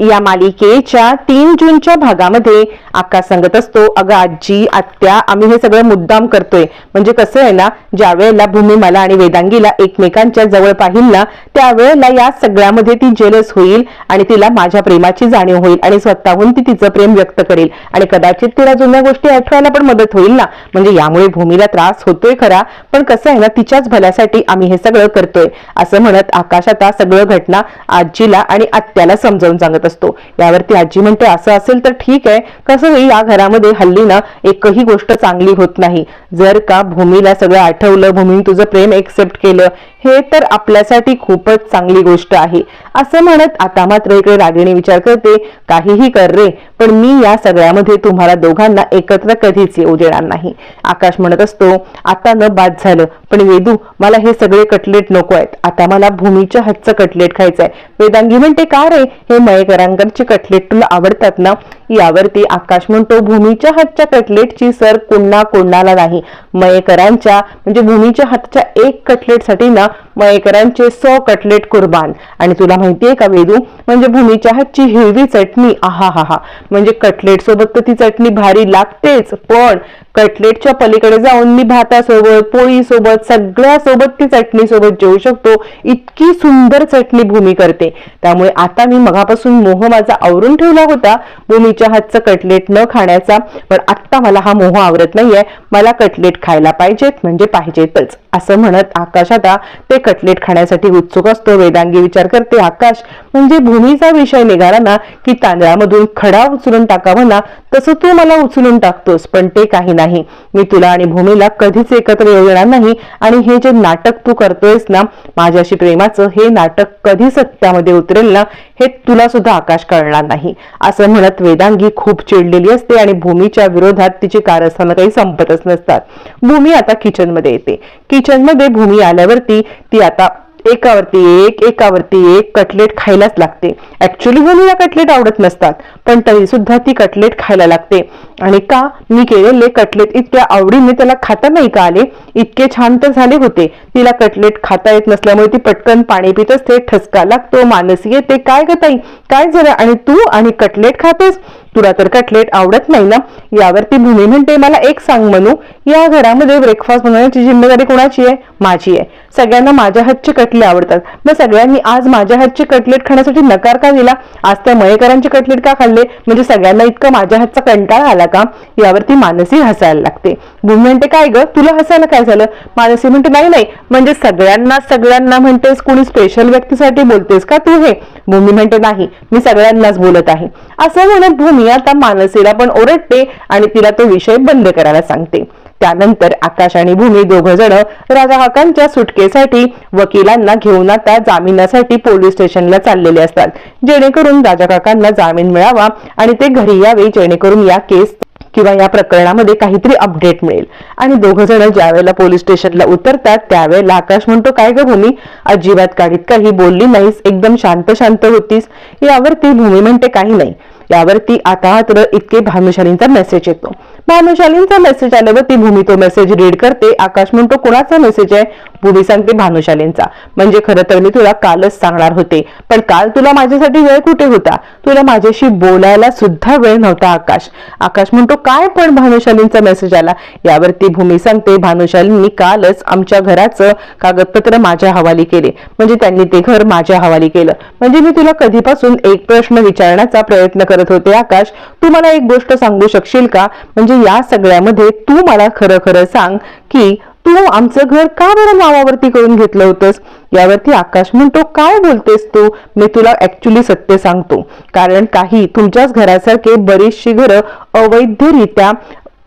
या मालिकेच्या तीन जूनच्या भागामध्ये आकाश सांगत असतो. अगं आजी आत्या आम्ही हे सगळं मुद्दाम करतोय. म्हणजे कसं आहे ना ज्या वेळेला भूमिमाला आणि वेदांगीला एकमेकांच्या जवळ पाहिल ना त्यावेळेला या सगळ्यामध्ये ती जेलस होईल आणि तिला माझ्या प्रेमाची जाणीव होईल आणि स्वतःहून ती तिचं प्रेम व्यक्त करेल. आणि कदाचित तिला जुन्या गोष्टी आठवायला पण मदत होईल ना. म्हणजे यामुळे भूमीला त्रास होतोय खरा पण कसं आहे ना तिच्याच भल्यासाठी आम्ही हे सगळं करतोय. असं म्हणत आकाश आता सगळं घटना आजीला आणि आत्याला समजावून सांगत असतो. यावरती आजी म्हणते असं असेल तर ठीक आहे. कसं या घरामध्ये हल्ली ना एकही गोष्ट चांगली होत नाही. जर का भूमीला सगळं आठवलं भूमीने तुझं प्रेम एक्सेप्ट केलं हे तर आपल्यासाठी खूपच चांगली गोष्ट आहे. असं म्हणत आता मात्र इकडे रागिणी विचार करते काहीही कर रे पण मी या सगळ्यामध्ये तुम्हाला दोघांना एकत्र कधीच येऊ देणार नाही. आकाश म्हणत असतो आता न बाद झालं पण वेदू मला हे सगळे कटलेट नको आहेत. आता मला भूमीच्या हातचं कटलेट खायचंय. वेदांगी म्हणते का रे? हे मयकरांकरचे कटलेट तुला आवडतात ना? यावरती आकाश म्हणतो भूमीच्या हातच्या कटलेटची सर कोणा कोणाला नाही. मयेकरांच्या म्हणजे भूमीच्या हातच्या एक कटलेटसाठी ना मयेकरांचे सौ कटलेट कुर्बान. आणि तुला माहितीये का वेदू? म्हणजे भूमीच्या हातची हिरवी चटणी आहा हा हा म्हणजे कटलेट सोबत तर ती चटणी भारी लागतेच पण कटलेटच्या पलीकडे जाऊन मी भातासोबत पोळी सोबत सगळ्या सोबत ती चटणी सोबत जेवू शकतो. इतकी सुंदर चटणी भूमी करते. त्यामुळे आता मी मगापासून मोह माझा आवरून ठेवला होता. भूमी भूमीच्या हातचं कटलेट न खाण्याचा पण आत्ता मला हा मोह आवरत नाहीये. मला कटलेट खायला पाहिजेत म्हणजे पाहिजेतच असं म्हणत आकाश आता ते कटलेट खाण्यासाठी उत्सुक असतो. वेदांगी विचार करते आकाश म्हणजे भूमीचा विषय निघाला ना की तांदळामधून खडा उचलून टाकावं ना तसं तू मला उचलून टाकतोस पण ते काही नाही. मी तुला आणि भूमीला कधीच एकत्र येऊ देणार नाही. आणि हे जे नाटक तू करतोयस ना माझ्याशी प्रेमाचं हे नाटक कधी सत्यामध्ये उतरेल ना हे तुला सुद्धा आकाश कळणार नाही. असं म्हणत वेदांगी खूप चिडलेली असते आणि भूमीच्या विरोधात तिची कारस्थानं काही संपतच नसतात. भूमी आता किचनमध्ये येते. किचनमध्ये भूमी आल्यावरती ती आता एकावरती एक एकावरती एक कटलेट खायलाच लागते. ऍक्च्युली भूमीला कटलेट आवडत नसतात. पण तरी सुद्धा ती कटलेट खायला लागते. आणि का? मी केलेले कटलेट इतक्या आवडीने त्याला खाता नाही का आले? इतके छान तर झाले होते. तिला कटलेट खाता येत नसल्यामुळे ती पटकन पाणी पित असते ठसका लागतो. मानसी येते. काय ग ताई? काय झालं? आणि तू आणि कटलेट खातेस? तुला तर कटलेट आवडत नाही ना? यावरती भूमी म्हणते मला एक सांग म्हणू या घरामध्ये ब्रेकफास्ट बनवण्याची जिम्मेदारी कोणाची आहे? माझी आहे. सगळ्यांना माझ्या हातचे कटले आवडतात. मग सगळ्यांनी आज माझ्या हातचे कटलेट खाण्यासाठी नकार का दिला? आज त्या मयेकरांचे कटलेट का खाल्ले? म्हणजे सगळ्यांना इतकं माझ्या हातचा कंटाळा आला का? यावरती मानसी हसायला लागते. भूमी म्हणते काय ग? तुला हसायला काय झालं? मानसी म्हणते नाही नाही. म्हणजे सगळ्यांना सगळ्यांना म्हणतेस कोणी स्पेशल व्यक्तीसाठी बोलतेस का तू हे? भूमी म्हणते नाही. मी सगळ्यांनाच बोलत आहे. असं म्हणत भूमी आता मानसीला पण ओरडते आणि तिला तो विषय बंद करायला सांगते. त्यानंतर आकाश आणि भूमी दोघ जण राजा हकांच्या सुटकेसाठी वकिलांना घेऊन आता जामिनासाठी पोलीस स्टेशनला चाललेले असतात. जेणेकरून राजा काकांना जामीन मिळावा आणि ते घरी यावे जेणेकरून या केस किंवा या प्रकरणामध्ये काहीतरी अपडेट मिळेल. आणि दोघ जण ज्या वेळेला पोलीस स्टेशनला उतरतात त्यावेळेला आकाश म्हणतो काय ग भूमी? अजिबात काढीत काही बोलली नाहीस एकदम शांत शांत होतीस. यावरती भूमी म्हणते काही नाही. यावरती आता मात्र इतके भानुशालींचा मेसेज येतो. भानुशालींचा मेसेज आल्यावरती भूमी तो मेसेज रीड करते. आकाश म्हणतो कोणाचा मेसेज आहे? भूमी सांगते भानुशालींचा. म्हणजे खरं तर मी तुला कालच सांगणार होते. पण काल तुला माझ्यासाठी वेळ कुठे होता? तुला माझ्याशी बोलायला सुद्धा वेळ नव्हता आकाश. आकाश म्हणतो काय पण भानुशालींचा मेसेज आला. यावरती भूमी सांगते भानुशालींनी कालच आमच्या घराचं कागदपत्र माझ्या हवाली केले. म्हणजे त्यांनी ते घर माझ्या हवाली केलं. म्हणजे मी तुला कधीपासून एक प्रश्न विचारण्याचा प्रयत्न करत होते आकाश. तू मला एक गोष्ट सांगू शकशील का? म्हणजे या सगळ्यामध्ये तू मला खरं खरं सांग की तू आमचं घर का बरं नावावरती करून घेतलं होतंस? यावरती आकाश म्हणतो काय बोलतेस तू? मी तुला ऍक्च्युली सत्य सांगतो. कारण काही तुमच्याच घरासारखे बरीचशी घरं अवैधरित्या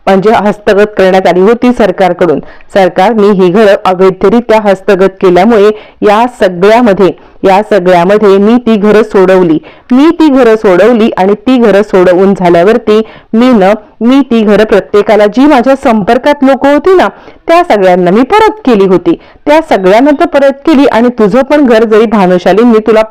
म्हणजे हस्तगत करण्यात आली होती सरकारकडून. सरकारने ही घरं अवैधरित्या हस्तगत केल्यामुळे या सगळ्यामध्ये या सगळ्यामध्ये मी ती घरं सोडवली. मी ती घरं सोडवली आणि ती घरं सोडवून झाल्यावरती मी न मी ती घरं प्रत्येकाला जी माझ्या संपर्कात लोक होती ना त्या सगळ्यांना मी परत केली होती. त्या सगळ्यांना तर परत केली आणि तुझं पण घर जरी भानुशालींनी तुला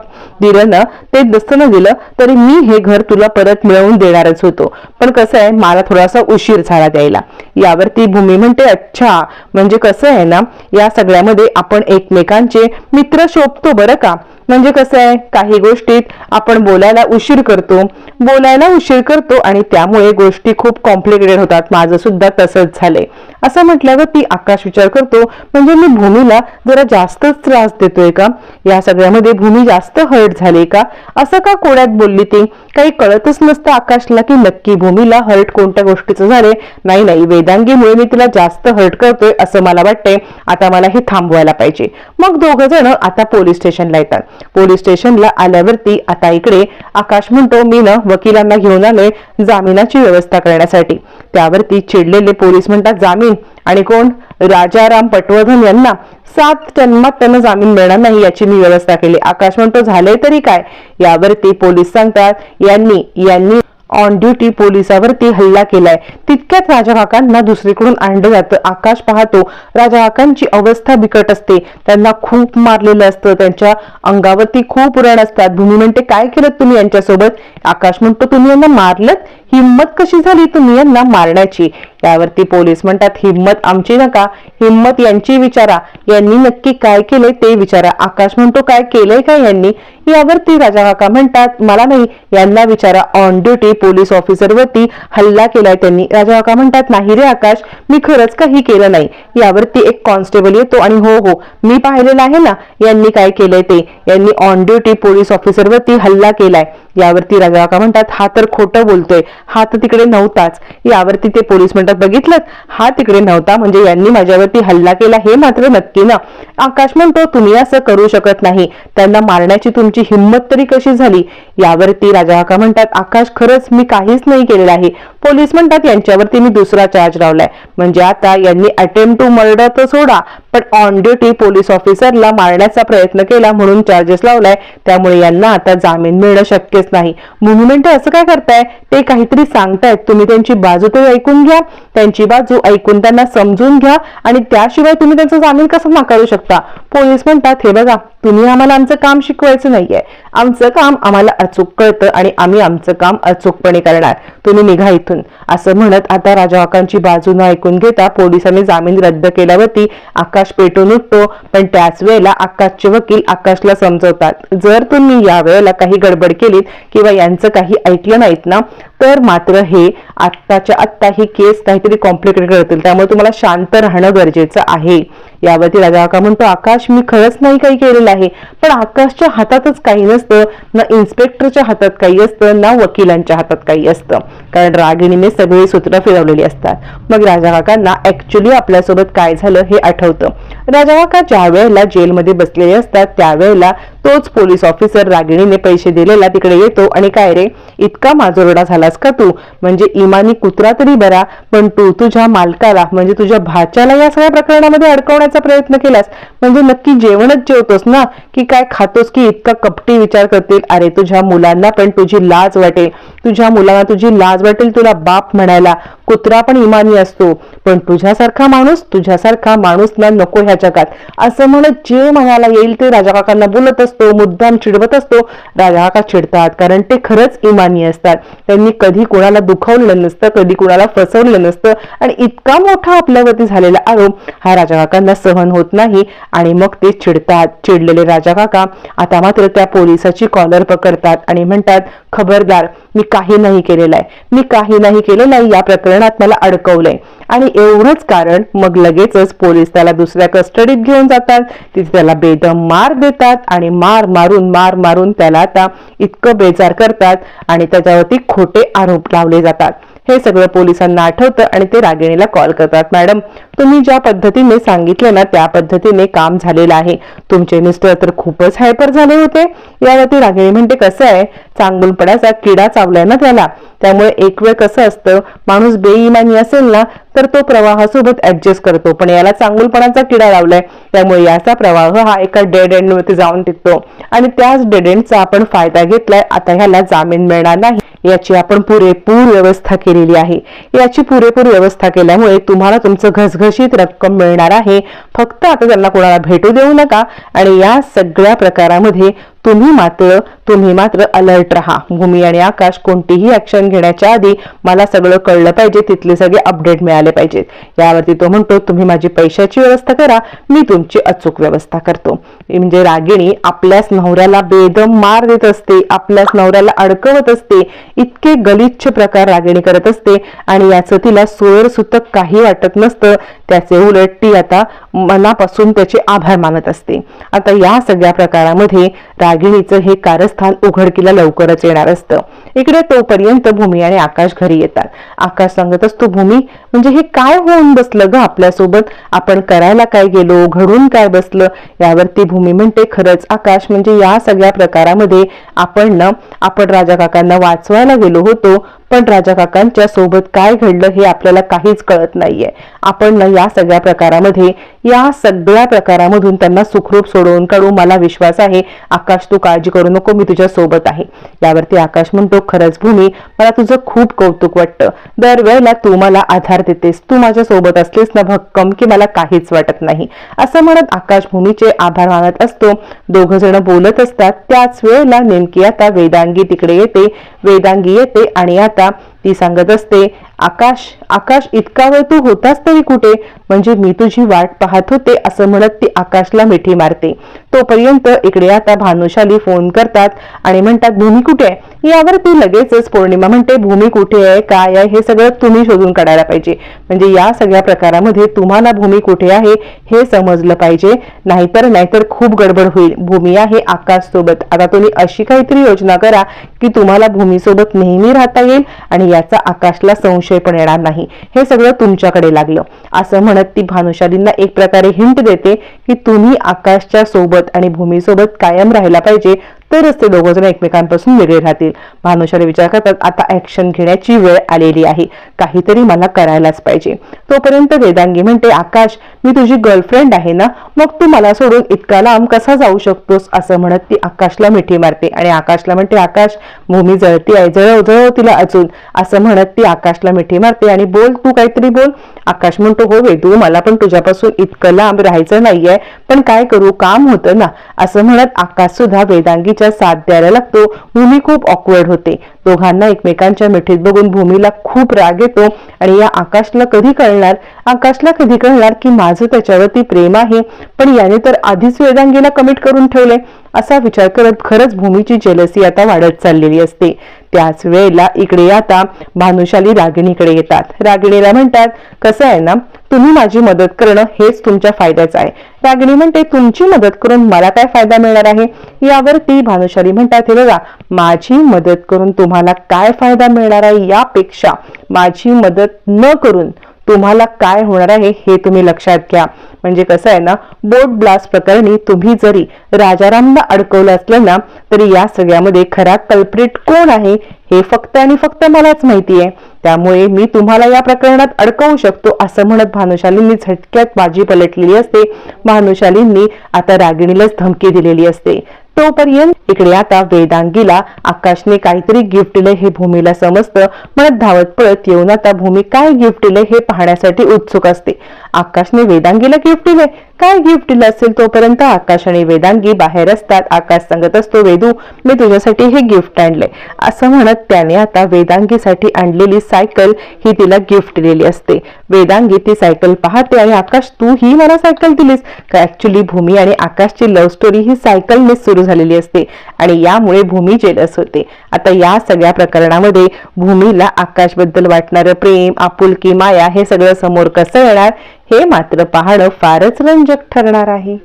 दिलं ना ते न दिलं तरी मी हे घर तुला परत मिळवून देणारच होतो. पण कसं आहे मला थोडासा उशीर झाला द्यायला. यावरती भूमी म्हणते अच्छा म्हणजे कसं आहे ना या सगळ्यामध्ये आपण एकमेकांचे मित्र शोभतो बरं का? म्हणजे कसं आहे? काही गोष्टीत आपण बोलायला उशीर करतो. बोलायला उशीर करतो आणि त्यामुळे गोष्टी खूप कॉम्प्लिकेटेड होतात. माझं सुद्धा तसंच झालंय. असं म्हटल्यावर ती आकाश विचार करतो म्हणजे मी भूमीला जरा जास्तच त्रास देतोय का? या सगळ्यामध्ये भूमी जास्त हर्ट झाली का? असं का कोड्यात बोलली ती? काही कळतच नसतं आकाशला की नक्की भूमीला हर्ट कोणत्या गोष्टीचं झाले नाही नाही वेदांगीमुळे मी तिला जास्त हर्ट करतोय असं मला वाटतंय. आता मला हे थांबवायला पाहिजे. मग दोघ जण आता पोलीस स्टेशनला येतात. पोलीस स्टेशनला आल्यावरती आता इकडे आकाश म्हणतो मी ना वकिलांना घेऊन आलोय जामिनाची व्यवस्था करण्यासाठी. त्यावरती चिडलेले पोलीस म्हणतात जामीन. आणि कोण? राजाराम पटवर्धन यांना. सात जन्मात त्यांना जामीन मिळणार नाही याची मी व्यवस्था केली. आकाश म्हणतो झाले तरी काय? यावरती पोलीस सांगतात यांनी यांनी ऑन ड्युटी पोलिसावरती हल्ला केलाय. तितक्यात राजा काकांना दुसरीकडून आणलं जातं. आकाश पाहतो राजा काकांची अवस्था बिकट असते. त्यांना खूप मारलेलं असतं. त्यांच्या अंगावरती खूप उरण असतात. भूमी म्हणते काय केलं तुम्ही यांच्यासोबत? आकाश म्हणतो तुम्ही यांना मारलं हिम्मत कशी झाली तुम्ही यांना मारण्याची? त्यावरती पोलीस म्हणतात हिम्मत आमची नका. हिम्मत यांची विचारा. यांनी नक्की काय केलंय ते विचारा. आकाश म्हणतो काय केलंय काय यांनी? यावरती राजा काका म्हणतात मला नाही. यांना विचारा. ऑन ड्युटी पोलीस ऑफिसरवरती हल्ला केलाय त्यांनी. राजा काका म्हणतात नाही रे आकाश मी खरंच काही केलं नाही. यावरती एक कॉन्स्टेबल येतो आणि हो हो मी पाहिलेलं आहे ना यांनी काय केलंय ते. यांनी ऑन ड्युटी पोलीस ऑफिसरवरती हल्ला केलाय. यावरती राजा काका म्हणतात हा तर खोटं बोलतोय. हा तर तिकडे नव्हताच. यावरती ते पोलीस म्हणतात बघितलं हा तिकडे नव्हता. म्हणजे यांनी माझ्यावरती हल्ला केला हे मात्र नक्की ना. आकाश म्हणतो तुम्ही असं करू शकत नाही. त्यांना मारण्याची तुमची हिंमत तरी कशी झाली? यावरती राजा काका म्हणतात आकाश खरंच मी काहीच नाही केलेलं आहे. पोलीस म्हणतात यांच्यावरती मी दुसरा चार्ज लावलाय. म्हणजे आता यांनी अटेम्प्ट टू मर्डर तर सोडा पण ऑन ड्युटी पोलीस ऑफिसरला मारण्याचा प्रयत्न केला म्हणून चार्जेस लावलाय. त्यामुळे यांना आता जामीन मिळणं शक्यच नाही. मुव्हमेंट असं काय करताय? ते काहीतरी सांगतायत. तुम्ही त्यांची बाजू तरी ऐकून घ्या. त्यांची बाजू ऐकून त्यांना समजून घ्या. आणि त्याशिवाय तुम्ही त्यांचा जामीन कसं नाकारू शकता? पोलीस म्हणतात हे बघा तुम्ही आम्हाला आमचं काम शिकवायचं नाहीये. आमचं काम आम्हाला अचूक कळतं आणि आम्ही आमचं काम अचूक अचूकपणे करणार. तुम्ही निघा इथून. असं म्हणत आता राजाकांची बाजू न ऐकून घेता पोलिसांनी जामीन रद्द केल्यावरती आकाश पेटून उठतो. पण त्याच वेळेला आकाशचे वकील आकाशला समजवतात. जर तुम्ही या वेळेला काही गडबड केलीत किंवा यांचं काही ऐकलं नाहीत ना तर मात्र हे आत्ताच्या आत्ता ही केस काहीतरी कॉम्प्लिकेटेड करतील. त्यामुळे तुम्हाला शांत राहणं गरजेचं आहे. यावरती राजा काका म्हणतो आकाश मी खरंच नाही काही केलेलं आहे. पण आकाशच्या हातातच काही नसतं. ना इन्स्पेक्टरच्या हातात काही असतं ना वकिलांच्या हातात काही असतं. कारण रागिणीने सगळी सूत्र फिरवलेली असतात. मग राजा काकांना ऍक्च्युली आपल्यासोबत काय झालं हे आठवतं. राजा काका ज्या वेळेला जेलमध्ये बसलेले असतात त्यावेळेला तोच पोलीस ऑफिसर रागिणीने पैसे दिलेला तिकडे येतो आणि काय रे इतका माजोरडा झाला झालास का तू म्हणजे इमानी कुत्रा तरी बरा पण तू तुझ्या मालकाला म्हणजे तुझ्या भाच्याला या सगळ्या प्रकरणामध्ये अडकवण्याचा प्रयत्न केलास. म्हणजे नक्की जेवणच जेवतोस ना? की काय खातोस की इतका कपटी विचार करतील? अरे तुझ्या मुलांना पण तुझी लाज वाटेल. तुझ्या मुलांना तुझी लाज वाटेल तुला बाप म्हणायला. कुत्रा पण इमानी असतो. पण तुझ्यासारखा माणूस तुझ्यासारखा माणूस ना नको ह्या जगात. असं म्हणत जे म्हणायला येईल ते राजा काकांना बोलत असतो मुद्दाम चिडवत असतो. राजा काका चिडतात कारण ते खरंच इमानी असतात. त्यांनी कधी कोणाला दुखावलं नसतं कधी कोणाला फसवलं नसतं आणि इतका मोठा आपल्यावरती झालेला आरोप हा राजा काकांना सहन होत नाही आणि मग ते चिडतात चिडलेले राजा काका आता मात्र त्या पोलिसाची कॉलर पकडतात आणि म्हणतात खबरदार मी काही नाही केलेलं आहे. मी काही नाही केलेलं आहे. या प्रकरणात मला अडकवलंय. आणि एवढंच कारण मग लगेचच पोलीस त्याला दुसऱ्या कस्टडीत घेऊन जातात. तिथे त्याला बेदम मार देतात आणि मार मारून मार मारून त्याला आता इतकं बेजार करतात आणि त्याच्यावरती खोटे आरोप लावले जातात. हे सगळं पोलिसांना आठवतं आणि ते रागिणीला कॉल करतात. मॅडम तुम्ही ज्या पद्धतीने सांगितलं ना त्या पद्धतीने काम झालेलं आहे. तुमचे मिस्टर तर खूपच हायपर झाले होते. यावरती रागिणी म्हणते कसं आहे? चांगुलपणाचा किडा चावलाय ना त्याला. त्यामुळे एक वेळ कसं असतं? माणूस बेईमानी असेल ना तर तो प्रवाहासोबत ऍडजस्ट करतो. पण याला चांगुलपणाचा किडा लावलाय. त्यामुळे याचा प्रवाह हा एका डेड एंड जाऊन टिकतो. आणि त्याच डेड एंडचा आपण फायदा घेतलाय. आता ह्याला जामीन मिळणार नाही. याची आपण पुरेपूर व्यवस्था केलेली आहे. याची पुरेपूर व्यवस्था केल्यामुळे तुम्हाला तुमचं घसघशीत रक्कम मिळणार आहे. फक्त आता त्यांना कोणाला भेटू देऊ नका. आणि या सगळ्या प्रकारामध्ये तुम्ही मात्र तुम्ही मात्र अलर्ट राहा. भूमी आणि आकाश कोणतीही ऍक्शन घेण्याच्या आधी मला सगळं कळलं पाहिजे तिथले सगळे अपडेट मिळाले पाहिजेत. यावरती तो म्हणतो तुम्ही माझी पैशाची व्यवस्था करा मी तुमची अचूक व्यवस्था करतो. म्हणजे रागिणी आपल्याच नवऱ्याला बेदम मार देत असते आपल्याच नवऱ्याला अडकवत असते इतके गलिच्छ प्रकार रागिणी करत असते आणि याचं तिला सोयर सुतक काही वाटत नसतं. त्याचे उलट ती आता मनापासून त्याचे आभार मानत असते. आता या सगळ्या प्रकारामध्ये रागिणीचं हे कारस्थान उघडकीला लवकरच येणार असतं. इकडे तोपर्यंत भूमी आणि आकाश घरी येतात. आकाश सांगत असतो भूमी म्हणजे हे काय होऊन बसलं ग आपल्यासोबत? आपण करायला काय गेलो? घडून काय बसलं? यावरती भूमी म्हणते खरंच आकाश म्हणजे या सगळ्या प्रकारामध्ये आपण ना आपण राजा काकांना वाचवायला गेलो होतो पण राजा काकांच्या सोबत काय घडलं हे आपल्याला काहीच कळत नाहीये. आपण ना या सगळ्या प्रकारामध्ये या सगळ्या प्रकारामधून त्यांना सुखरूप सोडवून काढू मला विश्वास आहे. आकाश तू काळजी करू नको मी तुझ्या सोबत आहे. यावरती आकाश म्हणतो खरंच भूमी मला तुझं खूप कौतुक वाटतं. दरवेळेला तू मला आधार देतेस तू माझ्या सोबत असलीस ना भक्कम की मला काहीच वाटत नाही. असं म्हणत आकाश भूमीचे आभार मानत असतो. दोघ जण बोलत असतात. त्याच वेळेला नेमकी आता वेदांगी तिकडे येते. वेदांगी येते आणि आता ती सांगत असते आकाश आकाश इतका वेळ तू होतास तरी कुठे? म्हणजे मी तुझी वाट पाहत होते असं म्हणत ती आकाशला मिठी मारते. तोपर्यंत इकडे आता भानुशाली फोन करतात आणि म्हणतात भूमी कुठे आहे? यावर ती लगेचच पौर्णिमा म्हणते भूमी कुठे आहे? काय आहे? हे सगळं तुम्ही शोधून काढायला पाहिजे. म्हणजे या सगळ्या प्रकारामध्ये तुम्हाला भूमी कुठे आहे हे समजलं पाहिजे. नाहीतर नाहीतर खूप गडबड होईल. भूमी आहे आकाश सोबत आता तुम्ही अशी काहीतरी योजना करा की तुम्हाला भूमीसोबत नेहमी राहता येईल आणि याचा आकाशला संशय पण येणार नाही. हे सगळं तुमच्याकडे लागलं. असं म्हणत ती भानुशालींना एक प्रकारे हिंट देते की तुम्ही आकाशच्या सोबत आणि भूमीसोबत कायम राहायला पाहिजे तरच ते दोघं जण एकमेकांपासून वेगळे राहतील. भानुशाली विचार करतात आता ऍक्शन घेण्याची वेळ आलेली आहे. काहीतरी मला करायलाच पाहिजे. तोपर्यंत वेदांगी म्हणते आकाश मी तुझी गर्लफ्रेंड आहे ना? मग तू मला सोडून इतका लांब कसा जाऊ शकतोस? असं म्हणत ती आकाशला मिठी मारते आणि आकाशला म्हणते आकाश भूमी जळती आहे. जळव जळव तिला अजून. असं म्हणत ती आकाशला मिठी मारते आणि बोल तू काहीतरी बोल. आकाश म्हणतो हो वेदू मला पण तुझ्यापासून इतकं लांब राहायचं नाहीये पण काय करू काम होतं ना. असं म्हणत आकाश सुद्धा वेदांगीच्या साथ द्यायला लागतो. भूमी खूप ऑकवर्ड होते. दोघांना एकमेकांच्या मिठीत बघून भूमीला खूप राग येतो आणि या आकाशला कधी कळणार? आकाशला कधी कळणार की माझं त्याच्यावरती प्रेम आहे पण याने तर आधीच वेदांगीला कमिट करून ठेवले असा विचार करत खरंच भूमीची जेलसी आता वाढत चाललेली असते. त्याच वेळेला इकडे आता भानुशाली रागिणीकडे येतात. रागिणीला म्हणतात कसं आहे ना? तुम्ही माझी मदत करणं हेच तुमच्या फायद्याचं आहे. रागिणी म्हणते तुमची मदत करून मला काय फायदा मिळणार आहे? यावर ती भानुशाली म्हणतात हे बघा माझी मदत करून तुम्हाला काय फायदा मिळणार आहे यापेक्षा माझी मदत न करून तुम्हाला काय होणार आहे हे तुम्ही लक्षात घ्या. म्हणजे कसं आहे ना बोट ब्लास्ट प्रकरणी तुम्ही जरी राजारामला अडकवलं असलं ना तरी या सगळ्यामध्ये खरा कल्प्रिट कोण आहे हे फक्त आणि फक्त मलाच माहिती आहे त्यामुळे मी तुम्हाला या प्रकरणात अडकवू शकतो असं म्हणत भानुशालींनी झटक्यात बाजी पलटलेली असते. भानुशालींनी आता रागिणीलाच धमकी दिलेली असते. तोपर्यंत इकडे आता वेदांगीला आकाशने काहीतरी गिफ्ट दिले हे भूमीला समजतं. म्हणत धावत पळत येऊन आता भूमी काय गिफ्ट दिले हे पाहण्यासाठी उत्सुक असते. आकाशने वेदांगीला गिफ्ट दिले काय गिफ्ट दिलं असेल तोपर्यंत आकाश आणि वेदांगी बाहेर असतात. आकाश सांगत असतो वेदू मी तुझ्यासाठी हे गिफ्ट आणले असं म्हणत त्याने आता वेदांगीसाठी आणलेली सायकल ही तिला गिफ्ट दिलेली असते. वेदांगी ती सायकल पाहते आणि आकाश तू ही मला सायकल दिलीस? का ऍक्च्युली भूमी आणि आकाशची लव्ह स्टोरी ही सायकलने सुरू झालेली असते. आणि यामुळे भूमी जेलस होते. आता या सगळ्या प्रकरणामध्ये भूमीला आकाशबद्दल वाटणारं प्रेम आपुलकी माया हे सगळं समोर कसं येणार हे मात्र पाहणं फारच रंजक ठरणार आहे.